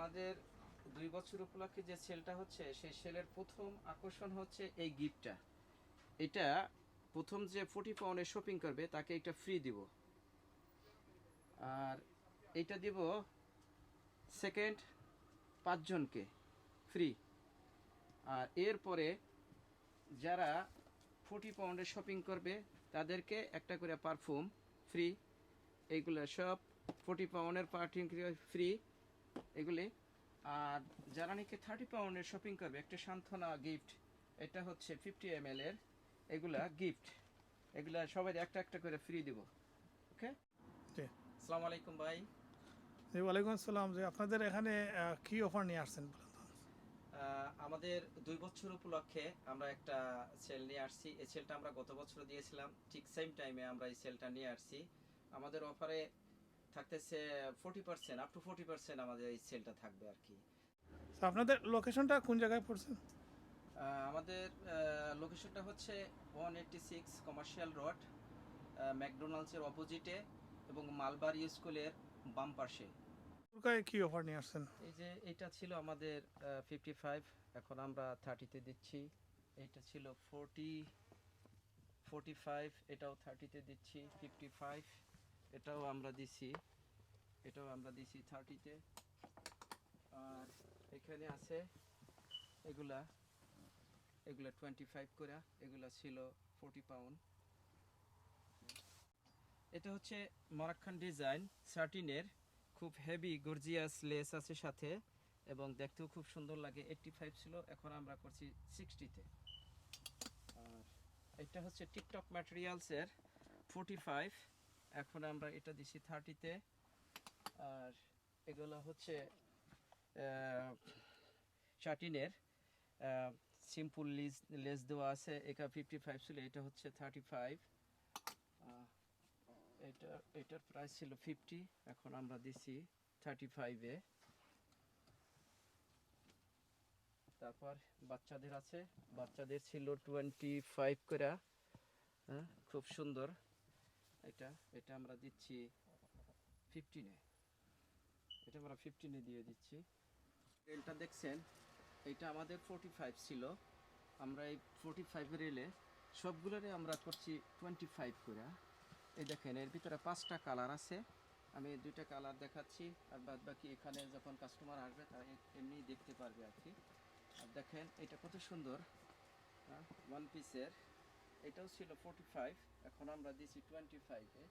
আমাদের দুই বছর উপলক্ষে যে সেলটা হচ্ছে, সেই সেলের প্রথম আকর্ষণ হচ্ছে এই গিফটটা। এটা প্রথম যে ফোর্টি পাউন্ডের শপিং করবে, তাকে এটা ফ্রি দিব। আর এটা দিব সেকেন্ড পাঁচজনকে, ফ্রি। আর এরপরে যারা ফোর্টি পাউন্ডের শপিং করবে, তাদেরকে একটা করে পারফিউম ফ্রি। এইগুলো সব ফোর্টি পাউন্ডের পার্টিং ফ্রি। এগুলি। আর যারা নাকি থার্টি পাউন্ডের শপিং করবে একটা সান্ত্বনা গিফট এটা হচ্ছে ফিফটি এম এর এগুলা গিফট এগুলা সবাই একটা একটা করে ফ্রি দিব। ওকে আসসালামু আলাইকুম ভাই। জি ওয়ালাইকুম আসসালাম। যে আপনাদের এখানে কি অফার নিয়ে আসছেন আমাদের দুই বছর উপলক্ষে আমরা একটা সেল নিয়ে আসছি। এই সেলটা আমরা গত বছর দিয়েছিলাম। ঠিক সেম টাইমে আমরা এই সেলটা নিয়ে আসছি। আমাদের অফারে থাকতেছে forty percent up to forty percent আমাদের এই সেলটা থাকবে আর কি। আপনাদের লোকেশনটা কোন জায়গায় পড়ছে? আমাদের লোকেশনটা হচ্ছে one eighty six commercial road ম্যাকডোনাল্ডসের অপোজিটে এবং মালবাড়ি স্কুলের বাম পাশে। কি অফার নিয়ে আসছেন? এই যে এটা ছিল আমাদের ফিফটি ফাইভ এখন আমরা থার্টিতে দিচ্ছি। এইটা ছিল ফোরটি ফোরটি ফাইভ এটাও থার্টিতে দিচ্ছি ফিফটি ফাইভ এটাও আমরা দিছি। এটাও আমরা দিছি থার্টিতে। আর এখানে আছে এগুলা। এগুলা টোয়েন্টি ফাইভ করে এগুলা ছিল ফোরটি পাউন্ড এটা হচ্ছে মরাক্কান ডিজাইন। সার্টিনের খুব হেভি গর্জিয়াস লেস আছে সাথে এবং দেখতেও খুব সুন্দর লাগে। এইটটি ফাইভ ছিল, এখন আমরা করছি সিক্সটিতে আর এটা হচ্ছে টিকটক ম্যাটেরিয়ালসের ফোর্টি ফাইভ এখন আমরা এটা দিছি থার্টিতে আর এগুলো হচ্ছে শার্টিনের সিম্পল লিজ লেস দেওয়া আছে, এটা ফিফটি ফাইভ ছিল, এটা হচ্ছে থার্টি ফাইভ এটা, এটার প্রাইস ছিল ফিফটি এখন আমরা দিছি থার্টি ফাইভে তারপর বাচ্চাদের আছে, বাচ্চাদের ছিল টোয়েন্টি ফাইভ করে খুব সুন্দর। এটা এটা আমরা দিচ্ছি ফিফটিনে এটা আমরা ফিফটিনে দিয়ে দিচ্ছি। রেলটা দেখছেন, এটা আমাদের ফোর্টি ফাইভ ছিল। আমরা এই ফোর্টি ফাইভ রেলে সবগুলোরে আমরা করছি টোয়েন্টি ফাইভ করে। এই দেখেন, এর ভিতরে পাঁচটা কালার আছে। আমি দুইটা কালার দেখাচ্ছি, আর বাদ বাকি এখানে যখন কাস্টমার আসবে তারা এমনি দেখতে পারবে আর কি। আর দেখেন, এটা কত সুন্দর ওয়ান পিসের এটাও ছিল ফোর্টি ফাইভ এখন আমরা দিছি টোয়েন্টি ফাইভে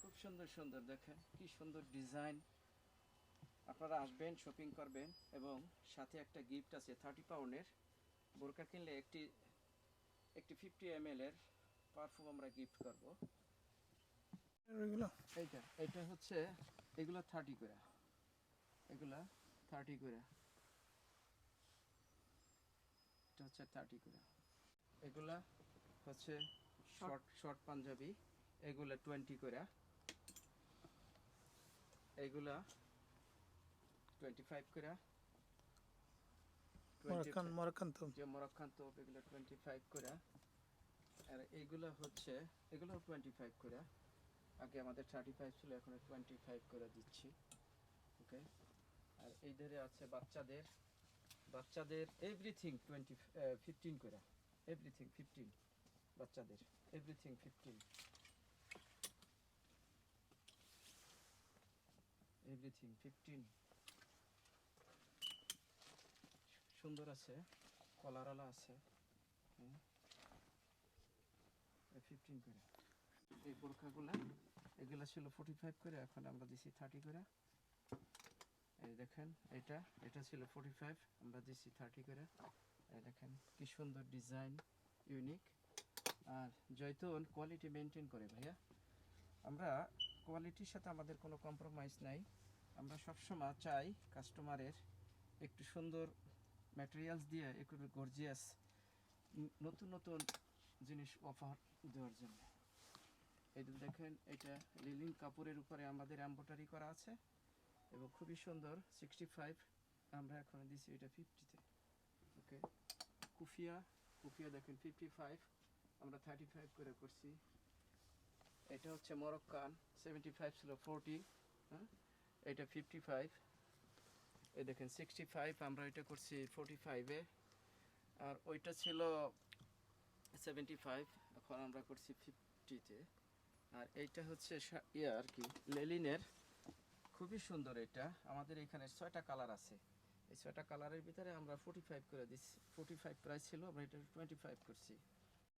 খুব সুন্দর সুন্দর, দেখেন, কি সুন্দর ডিজাইন আপনারা আসবেন শপিং করবেন, এবং সাথে একটা গিফট আছে থার্টি পাউন্ডের বোরকা কিনলে একটি একটি ফিফটি এম এর পারফিউম আমরা গিফট করব। এইটা এটা হচ্ছে, এগুলো থার্টি করে। এগুলা থার্টি করে। এটা হচ্ছে থার্টি করে। এগুলা হচ্ছে শর্ট শর্ট পাঞ্জাবি এগুলা টোয়েন্টি করে এগুলা টোয়েন্টি ফাইভ করে 25 মরক্কান মরক্কান তো। যে মরক্কান তোপ এগুলো টোয়েন্টি ফাইভ করে আর হচ্ছে এগুলো টোয়েন্টি ফাইভ করে আগে আমাদের থার্টি ফাইভ ছিল এখন টোয়েন্টি ফাইভ করে দিচ্ছি। ওকে আর এই ধরে আছে বাচ্চাদের বাচ্চাদের এভরিথিং টোয়েন্টি ফিফটিন করে এভরিথিং ফিফটিন বাচ্চাদের এভরিথিং ফিফটিন এভরিথিং ফিফটিন সুন্দর আছে, কলারওয়ালা আছে ফিফটিন করে। এই বোরখাগুলো, এগুলো ছিল ফোর্টি ফাইভ করে, এখন আমরা দিছি থার্টি করে। এই দেখেন, এটা এটা ছিল ফোর্টি ফাইভ আমরা দিছি থার্টি করে। দেখেন, কি সুন্দর ডিজাইন ইউনিক আর জয়তুন কোয়ালিটি মেনটেন করে ভাইয়া। আমরা কোয়ালিটির সাথে আমাদের কোনো কম্প্রোমাইজ নাই। আমরা সবসময় চাই কাস্টমারের একটু সুন্দর ম্যাটেরিয়ালস দিয়ে একটু গর্জিয়াস নতুন নতুন জিনিস অফার দেওয়ার জন্য। এটা দেখেন, এটা লিলিন কাপড়ের উপরে আমাদের এম্বোটারি করা আছে এবং খুবই সুন্দর সিক্সটি ফাইভ আমরা এখন দিছি, এটা ফিফটিতে ওকে কুফিয়া কুফিয়া দেখেন ফিফটি ফাইভ আমরা থার্টি ফাইভ করে করছি এটা হচ্ছে মরক্কান সেভেন্টি ফাইভ ছিল ফোরটি হ্যাঁ এটা ফিফটি ফাইভ এই দেখেন সিক্সটি ফাইভ আমরা এটা করছি ফোর্টি ফাইভে আর ওইটা ছিল সেভেন্টি ফাইভ এখন আমরা করছি ফিফটিতে আর এইটা হচ্ছে ইয়ে আর কি লেলিনের খুবই সুন্দর এটা আমাদের এখানে ছয়টা কালার আছে এই ছয়টা কালারের ভিতরে আমরা ফোর্টি ফাইভ করে দিচ্ছি ফোর্টি ফাইভ প্রাইস ছিল, আমরা এটা টোয়েন্টি ফাইভ করছি।